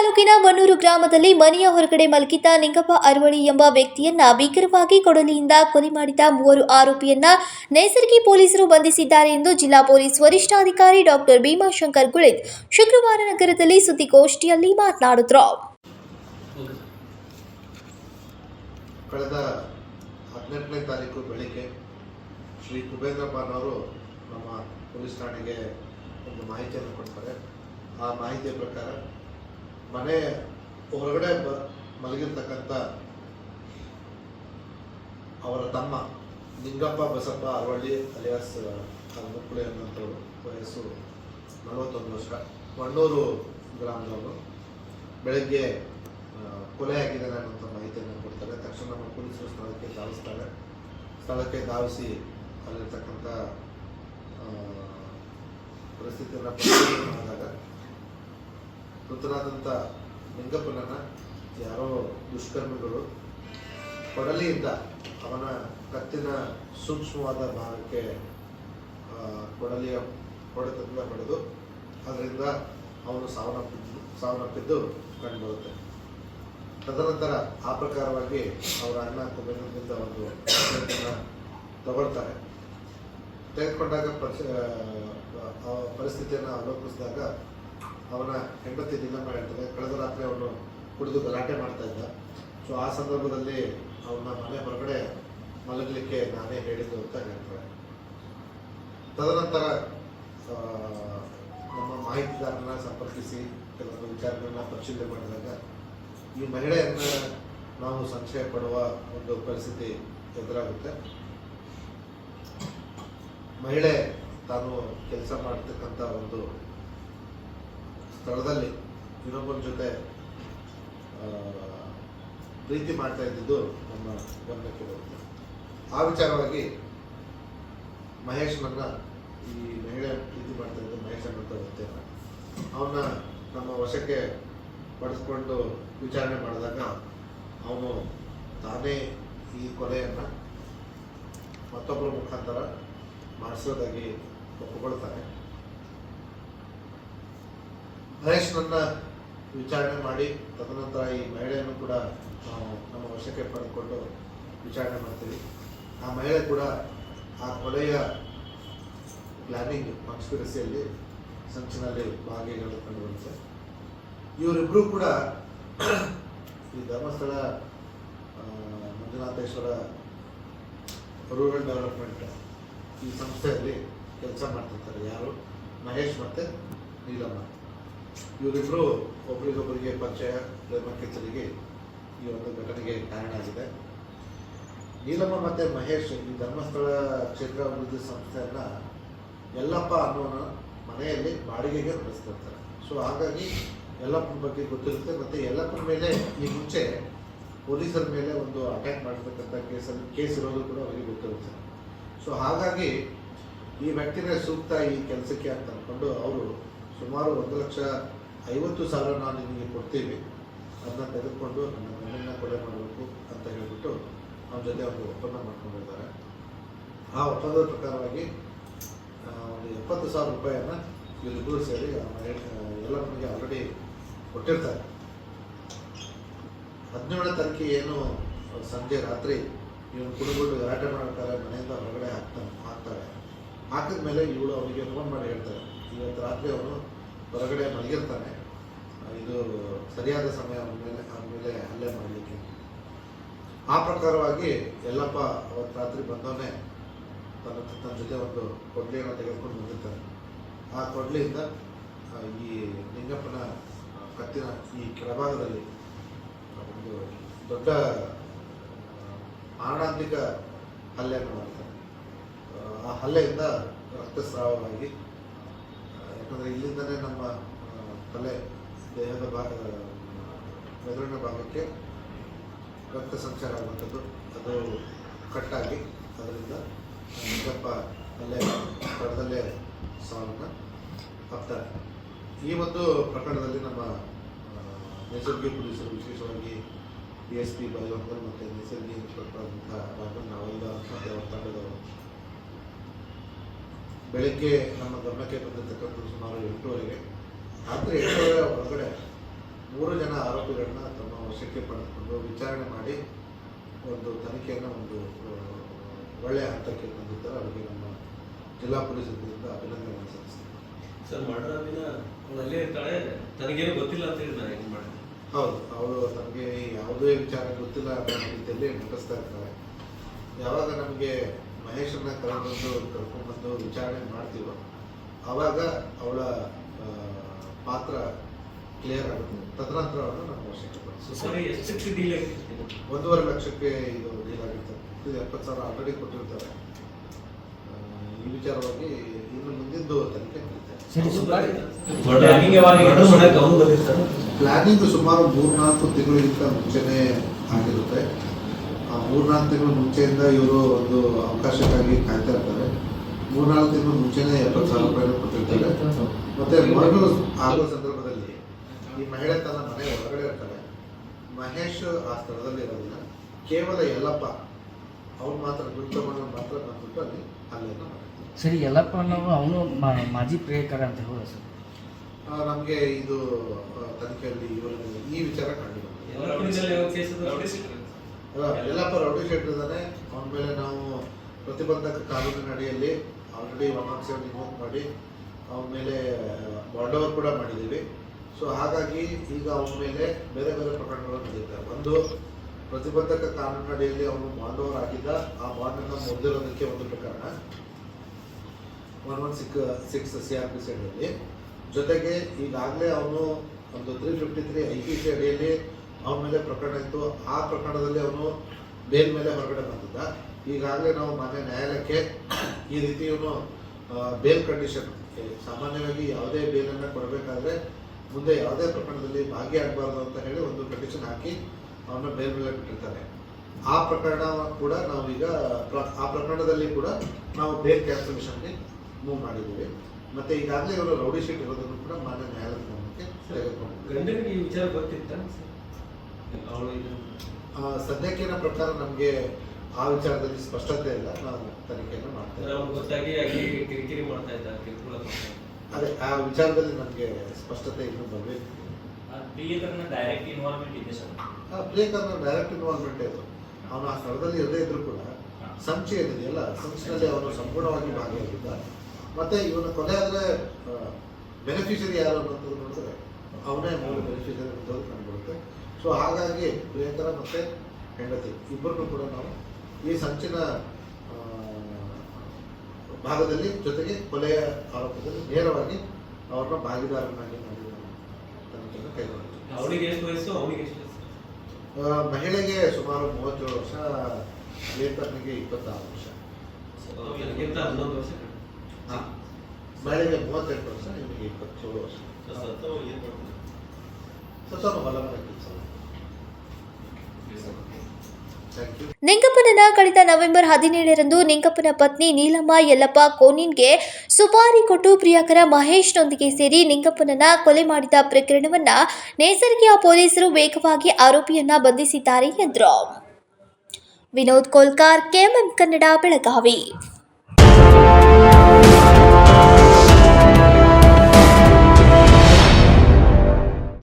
ತಾಲೂಕಿನ ಮನ್ನೂರು ಗ್ರಾಮದಲ್ಲಿ ಮನೆಯ ಹೊರಗಡೆ ಮಲಗಿದ್ದ ನಿಂಗಪ್ಪ ಅರವಳಿ ಎಂಬ ವ್ಯಕ್ತಿಯನ್ನ ಭೀಕರವಾಗಿ ಕೊಡಲಿಯಿಂದ ಕೊಲೆ ಮಾಡಿದ ಮೂವರು ಆರೋಪಿಯನ್ನ ನೈಸರ್ಗಿ ಪೊಲೀಸರು ಬಂಧಿಸಿದ್ದಾರೆ ಎಂದು ಜಿಲ್ಲಾ ಪೊಲೀಸ್ ವರಿಷ್ಠಾಧಿಕಾರಿ ಡಾಕ್ಟರ್ ಭೀಮಾಶಂಕರ್ ಗುಳಿತ್ ಶುಕ್ರವಾರ ನಗರದಲ್ಲಿ ಸುದ್ದಿಗೋಷ್ಠಿಯಲ್ಲಿ ಮಾತನಾಡಿದ್ರು. ಕಳೆದ ಹದಿನೆಂಟನೇ ತಾರೀಕು ಬೆಳಿಗ್ಗೆ ಶ್ರೀ ಕುಬೇಂದ್ರಪ್ಪನವರು ನಮ್ಮ ಪೊಲೀಸ್ ಠಾಣೆಗೆ ಒಂದು ಮಾಹಿತಿಯನ್ನು ಕೊಡ್ತಾರೆ. ಆ ಮಾಹಿತಿಯ ಪ್ರಕಾರ ಮನೆ ಹೊರಗಡೆ ಬ, ಮಲಗಿರ್ತಕ್ಕಂಥ ಅವರ ತಮ್ಮ ನಿಂಗಪ್ಪ ಬಸಪ್ಪ ಅರವಳ್ಳಿ ಅಲಿಯಾಸ್ ಮುಕ್ಕುಳೆ ಅನ್ನೋಂಥವ್ರು, ವಯಸ್ಸು ನಲವತ್ತೊಂದು ವರ್ಷ. ಮಣ್ಣೂರು ಗ್ರಾಮದವರು. ಬೆಳಗ್ಗೆ ಕೊಲೆ ಕೊಲೆಯಾಗಿದ್ದಾನೆ ಅನ್ನೋಂಥ ಮಾಹಿತಿಯನ್ನು ಕೊಡ್ತಾರೆ. ತಕ್ಷಣ ನಮ್ಮ ಪೊಲೀಸರು ಸ್ಥಳಕ್ಕೆ ಧಾವಿಸ್ತಾರೆ. ಸ್ಥಳಕ್ಕೆ ಧಾವಿಸಿ ಅಲ್ಲಿರ್ತಕ್ಕಂಥ ಪರಿಸ್ಥಿತಿಯನ್ನು ಆದಾಗ ಮೃತನಾದಂಥ ಲಿಂಗಪ್ಪನನ್ನು ಯಾರೋ ದುಷ್ಕರ್ಮಿಗಳು ಕೊಡಲಿಯಿಂದ ಅವನ ಕತ್ತಿನ ಸೂಕ್ಷ್ಮವಾದ ಭಾಗಕ್ಕೆ ಕೊಡಲಿಯ ಹೊಡೆತದಿಂದ ಹೊಡೆದು ಅದರಿಂದ ಅವನು ಸಾವನ್ನಪ್ಪಿದ್ದು ಸಾವನ್ನಪ್ಪಿದ್ದು ಕಂಡುಬರುತ್ತೆ. ತದನಂತರ ಆ ಪ್ರಕಾರವಾಗಿ ಅವರ ಅಣ್ಣ ಕುಬೇರದಿಂದ ಒಂದು ತಗೊಳ್ತಾರೆ. ತೆಗೆದುಕೊಂಡಾಗ ಪರಿಸ್ಥಿತಿಯನ್ನು ಅವಲೋಕಿಸಿದಾಗ ಅವನ ಹೆಂಡತಿ ನಿಲ್ಲಮ್ಮ ಹೇಳ್ತಾರೆ ಕಳೆದ ರಾತ್ರಿ ಅವನು ಕುಡಿದು ಗಲಾಟೆ ಮಾಡ್ತಾ ಇದ್ದ. ಸೊ ಆ ಸಂದರ್ಭದಲ್ಲಿ ಅವನ ಮನೆ ಹೊರಗಡೆ ಮಲಗಲಿಕ್ಕೆ ನಾನೇ ಹೇಳಿದ್ದು ಅಂತ ಹೇಳ್ತಾರೆ. ತದನಂತರ ನಮ್ಮ ಮಾಹಿತಿದಾರನ ಸಂಪರ್ಕಿಸಿ, ಕೆಲವೊಂದು ವಿಚಾರಗಳನ್ನ ಪರಿಶೀಲನೆ ಮಾಡಿದಾಗ ಈ ಮಹಿಳೆಯನ್ನ ನಾವು ಸಂಶಯ ಪಡುವ ಒಂದು ಪರಿಸ್ಥಿತಿ ಎದುರಾಗುತ್ತೆ. ಮಹಿಳೆ ತಾನು ಕೆಲಸ ಮಾಡತಕ್ಕಂಥ ಒಂದು ಸ್ಥಳದಲ್ಲಿ ಇನ್ನೊಬ್ಬರ ಜೊತೆ ಪ್ರೀತಿ ಮಾಡ್ತಾ ಇದ್ದಿದ್ದು ನಮ್ಮ ಗಮನಕ್ಕೆ ಬರುತ್ತೆ. ಆ ವಿಚಾರವಾಗಿ ಮಹೇಶ್ನನ್ನ ಈ ಮಹಿಳೆ ಪ್ರೀತಿ ಮಾಡ್ತಾ ಇದ್ದು ಮಹೇಶ್ ಅನ್ನೋಂಥ ವ್ಯಕ್ತಿಯನ್ನ ಅವನ್ನ ನಮ್ಮ ವಶಕ್ಕೆ ಪಡಿಸ್ಕೊಂಡು ವಿಚಾರಣೆ ಮಾಡಿದಾಗ ಅವನು ತಾನೇ ಈ ಕೊಲೆಯನ್ನು ಮತ್ತೊಬ್ಬರ ಮುಖಾಂತರ ಮಾಡಿಸೋದಾಗಿ ಒಪ್ಪಿಕೊಳ್ತಾನೆ. ಮಹೇಶ್ನನ್ನ ವಿಚಾರಣೆ ಮಾಡಿ, ತದನಂತರ ಈ ಮಹಿಳೆಯನ್ನು ಕೂಡ ನಮ್ಮ ವಶಕ್ಕೆ ಪಡೆದುಕೊಂಡು ವಿಚಾರಣೆ ಮಾಡ್ತೀವಿ. ಆ ಮಹಿಳೆ ಕೂಡ ಆ ಕೊಲೆಯ ಪ್ಲ್ಯಾನಿಂಗ್ ಕಾನ್ಸ್ಪಿರಸಿಯಲ್ಲಿ ಸಂಚಿನಲ್ಲಿ ಭಾಗಿಗಳು ಕಂಡು ಬರುತ್ತೆ ಇವರಿಬ್ಬರು ಕೂಡ ಈ ಧರ್ಮಸ್ಥಳ ಮಂಜುನಾಥೇಶ್ವರ ರೂರಲ್ ಡೆವಲಪ್ಮೆಂಟ್ ಈ ಸಂಸ್ಥೆಯಲ್ಲಿ ಕೆಲಸ ಮಾಡ್ತಿರ್ತಾರೆ. ಯಾರು? ಮಹೇಶ್ ಮತ್ತು ನೀಲಮ್ಮ. ಇವರಿಬ್ಬರು ಒಬ್ಬರಿಗೊಬ್ಬರಿಗೆ ಪರಿಚಯ ಪ್ರೇಮಕ್ಕೆ ಈ ಒಂದು ಘಟನೆಗೆ ಕಾರಣ ಆಗಿದೆ. ನೀಲಮ್ಮ ಮತ್ತು ಮಹೇಶ್ ಈ ಧರ್ಮಸ್ಥಳ ಕ್ಷೇತ್ರ ಅಭಿವೃದ್ಧಿ ಸಂಸ್ಥೆಯನ್ನ ಯಲ್ಲಪ್ಪ ಅನ್ನೋನ ಮನೆಯಲ್ಲಿ ಬಾಡಿಗೆಗೆ ನಡೆಸ್ತಿರ್ತಾರೆ ಸೊ ಹಾಗಾಗಿ ಯಲ್ಲಪ್ಪನ ಬಗ್ಗೆ ಗೊತ್ತಿರುತ್ತೆ. ಮತ್ತು ಯಲ್ಲಪ್ಪನ ಮೇಲೆ ಈ ಮುಂಚೆ ಪೊಲೀಸರ ಮೇಲೆ ಒಂದು ಅಟ್ಯಾಕ್ ಮಾಡಿರ್ತಕ್ಕಂಥ ಕೇಸಲ್ಲಿ ಕೇಸ್ ಇರೋದು ಕೂಡ ಅವರಿಗೆ ಗೊತ್ತಿರುತ್ತೆ. ಸೊ ಹಾಗಾಗಿ ಈ ವ್ಯಕ್ತಿನೇ ಸೂಕ್ತ ಈ ಕೆಲಸಕ್ಕೆ ಅಂತ ಅಂದ್ಕೊಂಡು ಅವರು ಸುಮಾರು ಒಂದು ಲಕ್ಷ ಐವತ್ತು ಸಾವಿರ ನಾವು ನಿಮಗೆ ಕೊಡ್ತೀವಿ. ಅದನ್ನ ತೆಗೆದುಕೊಂಡು ನನ್ನ ಮನೆಯನ್ನು ಕೊಲೆ ಮಾಡಬೇಕು ಅಂತ ಹೇಳಿಬಿಟ್ಟು ನಮ್ಮ ಜೊತೆ ಒಂದು ಒಪ್ಪಂದ ಮಾಡ್ಕೊಂಡಿದ್ದಾರೆ ಆ ಒಪ್ಪಂದದ ಪ್ರಕಾರವಾಗಿ ಒಂದು ಎಪ್ಪತ್ತು ಸಾವಿರ ರೂಪಾಯಿಯನ್ನು ಇವರಿಬ್ಬರು ಸೇರಿ ಎಲ್ಲ ನಮಗೆ ಆಲ್ರೆಡಿ ಕೊಟ್ಟಿರ್ತಾರೆ. ಹದಿನೇಳನೇ ತಾರೀಕು ಏನು ಸಂಜೆ ರಾತ್ರಿ ಇವನು ಕುಡಿದ್ಬಿಟ್ಟು ಗಲಾಟೆ ಮಾಡ್ತಾರೆ ಮನೆಯಿಂದ ಹೊರಗಡೆ ಹಾಕ್ತಾನೆ, ಹಾಕ್ತಾರೆ. ಹಾಕಿದ ಮೇಲೆ ಇವಳು ಅವರಿಗೆ ಫೋನ್ ಮಾಡಿ ಹೇಳ್ತಾರೆ ಇವತ್ತು ರಾತ್ರಿ ಅವನು ಹೊರಗಡೆ ಮಲಗಿರ್ತಾನೆ ಇದು ಸರಿಯಾದ ಸಮಯ ಮೇಲೆ ಅವನ ಮೇಲೆ ಹಲ್ಲೆ ಮಾಡಲಿಕ್ಕೆ ಆ ಪ್ರಕಾರವಾಗಿ ಎಲ್ಲಪ್ಪ ಅವತ್ತು ರಾತ್ರಿ ಬಂದವನೇ ತನ್ನ ತನ್ನ ಜೊತೆ ಒಂದು ಕೊಡ್ಲಿಯನ್ನು ತೆಗೆದುಕೊಂಡು ಬಂದಿರ್ತಾನೆ ಆ ಕೊಡ್ಲಿಯಿಂದ ಈ ನಿಂಗಪ್ಪನ ಕತ್ತಿನ ಈ ಕೆಳಭಾಗದಲ್ಲಿ ಒಂದು ದೊಡ್ಡ ಮಾರಣಾಂತಿಕ ಹಲ್ಲೆಯನ್ನು ಮಾಡ್ತಾರೆ. ಆ, ಹಲ್ಲೆಯಿಂದ ರಕ್ತಸ್ರಾವವಾಗಿ ಯಾಕಂದರೆ ಇಲ್ಲಿಂದಲೇ ನಮ್ಮ ತಲೆ, ದೇಹದ ಭಾಗ ಮೆದುಳಿನ ಭಾಗಕ್ಕೆ ರಕ್ತ ಸಂಚಾರ ಆಗುವಂಥದ್ದು. ಅದು ಕಟ್ಟಾಗಿ ಅದರಿಂದ ದಪ್ಪ ಅಲ್ಲೇ ಸ್ಥಳದಲ್ಲೇ ಸಾವನ್ನು ಹಾಕ್ತಾರೆ ಈ ಒಂದು ಪ್ರಕರಣದಲ್ಲಿ ನಮ್ಮ ನೈಸರ್ಗಿ ನೈಸರ್ಗಿಕ ಪೊಲೀಸರು, ವಿಶೇಷವಾಗಿ ಬಿ ಎಸ್ ಪಿ ಬೈವಂಕರ್ ಮತ್ತು ನೈಸರ್ಗಿಕ ಇನ್ಸ್ಪೆಕ್ಟರ್ ಆದಂಥ ನಾವೆಲ್ಲ ತಂಡದವರು ಬೆಳಗ್ಗೆ ನಮ್ಮ ಗಮನಕ್ಕೆ ಬಂದಿರತಕ್ಕಂಥ ಸುಮಾರು ಎಂಟೂವರೆಗೆ. ರಾತ್ರಿ ಎಂಟೂವರೆ ಒಳಗಡೆ ಮೂರು ಜನ ಆರೋಪಿಗಳನ್ನ ತಮ್ಮ ವಶಕ್ಕೆ ಪಡೆದುಕೊಂಡು ವಿಚಾರಣೆ ಮಾಡಿ ಒಂದು ತನಿಖೆಯನ್ನು ಒಂದು ಒಳ್ಳೆಯ ಹಂತಕ್ಕೆ ತಂದಿದ್ದಾರೆ ಅವರಿಗೆ ನಮ್ಮ ಜಿಲ್ಲಾ ಪೊಲೀಸ್ ವತಿಯಿಂದ ಅಭಿನಂದನೆ ಸಲ್ಲಿಸ್ತೀನಿ. ಸರ್ ಮರ್ಡರ್ ದಿನ ಅಲ್ಲೇ ಇರ್ತಾಳೆ ತನಗೇನು ಗೊತ್ತಿಲ್ಲ ಅಂತ ಹೇಳಿ ನಾನು ಹೆಂಗೆ ಮಾಡಿದೆ ಹೌದು ಅವರು ತಮಗೆ ಯಾವುದೇ ವಿಚಾರ ಗೊತ್ತಿಲ್ಲ ಅನ್ನೋ ರೀತಿಯಲ್ಲಿ ನಟಿಸ್ತಾ ಇರ್ತಾರೆ ಯಾವಾಗ ನಮಗೆ ಮಹೇಶನ್ನ ಕರ್ಕೊಂಡು ಕರ್ಕೊಂಡ್ಬಂದು ವಿಚಾರಣೆ ಮಾಡ್ತೀವೋ ಅವಾಗ ಅವಳ ಪಾತ್ರ ಕ್ಲಿಯರ್ ಆಗುತ್ತೆ. ತದನಂತರ ಅವರು ನಮ್ಮ ವರ್ಷಕ್ಕೆ ಒಂದೂವರೆ ಲಕ್ಷಕ್ಕೆ ಇದು ಡೀಲ್ ಆಗುತ್ತೆ ಇದು ಎಪ್ಪತ್ತು ಸಾವಿರ ಆಲ್ರೆಡಿ ಕೊಟ್ಟಿರ್ತಾರೆ. ಈ ವಿಚಾರವಾಗಿ ಇನ್ನು ಮುಂದಿದ್ದು ತನಿಖೆ ಪ್ಲಾನಿಂಗ್ ಸುಮಾರು ಮೂರ್ನಾಲ್ಕು ತಿಂಗಳಿಗಿಂತ ಮುಂಚೆನೇ ಆಗಿರುತ್ತೆ. ಮೂರ್ನಾಲ್ಕು ತಿಂಗಳ ಮುಂಚೆಯಿಂದ ಇವರು ಒಂದು ಅವಕಾಶಕ್ಕಾಗಿ ಕಾಯ್ತಾ ಇರ್ತಾರೆ. ಮೂರ್ನಾಲ್ಕು ತಿಂಗಳ ಮುಂಚೆನೇ ಎಪ್ಪತ್ತು ಸಾವಿರ ರೂಪಾಯಿ ಕೊಟ್ಟಿರ್ತಾರೆ. ಮತ್ತೆ ಮಗಳು ಆಗೋ ಸಂದರ್ಭದಲ್ಲಿ ಈ ಮಹಿಳೆ ತನ್ನ ಮನೆ ಒಳಗಡೆ ಇರ್ತಾರೆ ಮಹೇಶ್ ಆ ಸ್ಥಳದಲ್ಲಿ ಇರೋದಿಲ್ಲ. ಕೇವಲ ಯಲ್ಲಪ್ಪ ಅವ್ರು ಮಾತ್ರ ದುಡ್ಡು ತಗೊಂಡು ಮಾತ್ರ ಬಂದ್ಬಿಟ್ಟು ಅಲ್ಲಿ ಅಲ್ಲೇನು ಸರಿ ಯಲ್ಲಪ್ಪ ಅನ್ನೋ ಅವನು ಮಾಜಿ ಪ್ರಿಯಕರ ಅಂತ ಹೌದಾ ಸರ್? ನಮಗೆ ಇದು ತನಿಖೆಯಲ್ಲಿ ಇವರಲ್ಲಿ ಈ ವಿಚಾರ ಕಂಡು ಯಲ್ಲಪ್ಪ ರೌಡಿ ಶೆಟ್ಟರ್ ಇದ್ದಾನೆ ಅವನ ಮೇಲೆ ನಾವು ಪ್ರತಿಬಂಧಕ ಕಾನೂನಿನ ಅಡಿಯಲ್ಲಿ already one not seven invoke ಮಾಡಿ, ಅವನ ಮೇಲೆ ಬಾಂಡ್ ಓವರ್ ಕೂಡ ಮಾಡಿದ್ದೀವಿ. ಸೊ ಹಾಗಾಗಿ ಈಗ ಅವನ ಮೇಲೆ ಬೇರೆ ಬೇರೆ ಪ್ರಕರಣಗಳು ನಡೆಯುತ್ತವೆ ಒಂದು, ಪ್ರತಿಬಂಧಕ ಕಾನೂನಿನ ಅಡಿಯಲ್ಲಿ ಅವನು ಬಾಂಡ್ ಓವರ್ ಆಗಿದ್ದ, ಆ ಬಾಂಡನ್ನು ಮುರಿದಿರೋದಕ್ಕೆ ಒಂದು ಪ್ರಕರಣ. One one six six C R P ಜೊತೆಗೆ ಈಗಾಗಲೇ ಅವನು ಒಂದು three fifty three I P C ಅಡಿಯಲ್ಲಿ ಅವನ ಮೇಲೆ ಪ್ರಕರಣ ಇತ್ತು. ಆ ಪ್ರಕರಣದಲ್ಲಿ ಅವನು ಬೇಲ್ ಮೇಲೆ ಹೊರಗಡೆ ಬಂದಿದ್ದ. ಈಗಾಗಲೇ ನಾವು ಮಾನ್ಯ ನ್ಯಾಯಾಲಯಕ್ಕೆ ಈ ರೀತಿ ಇವನು ಬೇಲ್ ಕಂಡೀಷನ್ ಸಾಮಾನ್ಯವಾಗಿ ಯಾವುದೇ ಬೇಲನ್ನು ಕೊಡಬೇಕಾದ್ರೆ ಮುಂದೆ ಯಾವುದೇ ಪ್ರಕರಣದಲ್ಲಿ ಭಾಗಿಯಾಗಬಾರ್ದು ಅಂತ ಹೇಳಿ ಒಂದು ಕಂಡೀಷನ್ ಹಾಕಿ ಅವನ ಬೇಲ್ ಮೇಲೆ ಬಿಟ್ಟಿರ್ತಾರೆ ಆ ಪ್ರಕರಣ ಕೂಡ ನಾವೀಗ ಆ ಪ್ರಕರಣದಲ್ಲಿ ಕೂಡ ನಾವು ಬೇಲ್ ಕ್ಯಾನ್ಸಲೇಷನ್ಗೆ ಮೂವ್ ಮಾಡಿದ್ದೀವಿ. ಮತ್ತೆ ಈಗಾಗಲೇ ಇವರು ರೌಡಿ ಶೀಟ್ ಇರೋದನ್ನು ಕೂಡ ಮಾನ್ಯ ನ್ಯಾಯಾಲಯದ ಗಮನಕ್ಕೆ ತೆಗೆದುಕೊಂಡಿದ್ದೀವಿ ಗಂಡನಿಗೆ ಈ ವಿಚಾರ ಗೊತ್ತಿತ್ತ ಸದ್ಯಕ್ಕಿನ ಪ್ರಕಾರ ನಮಗೆ ಆ ವಿಚಾರದಲ್ಲಿ ಸ್ಪಷ್ಟತೆ ಇಲ್ಲ. ನಾವು ತನಿಖೆಯನ್ನು ಮಾಡ್ತೇವೆ ಗೊತ್ತಾಗಿ ಕಿರಿಕಿರಿ ಮಾಡ್ತಾ ಅದೇ ಆ ವಿಚಾರದಲ್ಲಿ ನಮಗೆ ಸ್ಪಷ್ಟತೆ ಇನ್ನೂ ಬರಬೇಕು ಪ್ರಿಯಕರನ ಡೈರೆಕ್ಟ್ ಇನ್ವಾಲ್ವ್ಮೆಂಟ್ ಇದೆ ಸರ್. ಪ್ರಿಯಕರ್ನ ಡೈರೆಕ್ಟ್ ಇನ್ವಾಲ್ವ್ಮೆಂಟ್ ಇದೆ ಅವನು ಆ ಸ್ಥಳದಲ್ಲಿ ಇರದೇ ಇದ್ರೂ ಕೂಡ ಸಂಚು ಏನಿದೆಯಲ್ಲ ಸಂಚಿನಲ್ಲಿ ಅವನು ಸಂಪೂರ್ಣವಾಗಿ ಭಾಗಿಯಾಗಿದ್ದ ಮತ್ತೆ ಇವನ ಕೊಲೆ ಆದರೆ ಬೆನಿಫಿಷರಿ ಯಾರು ಅನ್ನೋದು ನೋಡಿದ್ರೆ ಅವನೇ ಮೂಲ ಬೆನಿಫಿಷರಿ ಅನ್ನೋದು ಕಂಡುಬರುತ್ತೆ. ಸೊ ಹಾಗಾಗಿ ಪ್ರಿಯಂಕರ ಮತ್ತು ಹೆಂಡತಿ ಇಬ್ಬರನ್ನು ಕೂಡ ನಾವು ಈ ಸಂಚಿನ ಭಾಗದಲ್ಲಿ ಜೊತೆಗೆ ಕೊಲೆಯ ಆರೋಪದಲ್ಲಿ ನೇರವಾಗಿ ಅವ್ರನ್ನ ಭಾಗಿದಾರನಾಗಿ ಮಾಡಿ ನಾವು ತನಿಖೆಯನ್ನು ಕೈಗೊಂಡಿದ್ದೀವಿ ಅವಳಿಗೆ ಎಷ್ಟು ವಯಸ್ಸು? ಅವನಿಗೆ ಎಷ್ಟು ಮಹಿಳೆಗೆ ಸುಮಾರು ಮೂವತ್ತೇಳು ವರ್ಷ ಲೇಖರ್ನಿಗೆ ಇಪ್ಪತ್ತಾರು ವರ್ಷ. ಹನ್ನೊಂದು ವರ್ಷ ಹಾಂ. ಮಹಿಳೆಗೆ ಮೂವತ್ತೆಂಟು ವರ್ಷ ನಿಮಗೆ ಇಪ್ಪತ್ತೇಳು ವರ್ಷ. ನಿಂಗಪ್ಪನನ್ನ ಕಳೆದ ನವೆಂಬರ್ ಹದಿನೇಳರಂದು ನಿಂಗಪ್ಪನ ಪತ್ನಿ ನೀಲಮ್ಮ ಯಲ್ಲಪ್ಪ ಕೋನಿನ್ಗೆ ಸುಪಾರಿ ಕೊಟ್ಟು ಪ್ರಿಯಕರ ಮಹೇಶ್ನೊಂದಿಗೆ ಸೇರಿ ನಿಂಗಪ್ಪನನ್ನ ಕೊಲೆ ಮಾಡಿದ ಪ್ರಕರಣವನ್ನ ನೇಸರ್ಗಿಯ ಪೊಲೀಸರು ವೇಗವಾಗಿ ಆರೋಪಿಯನ್ನ ಬಂಧಿಸಿದ್ದಾರೆ ಎಂದರು. ವಿನೋದ್ ಕೋಲ್ಕಾರ್, ಕೆಎಂಎಂ ಕನ್ನಡ, ಬೆಳಗಾವಿ.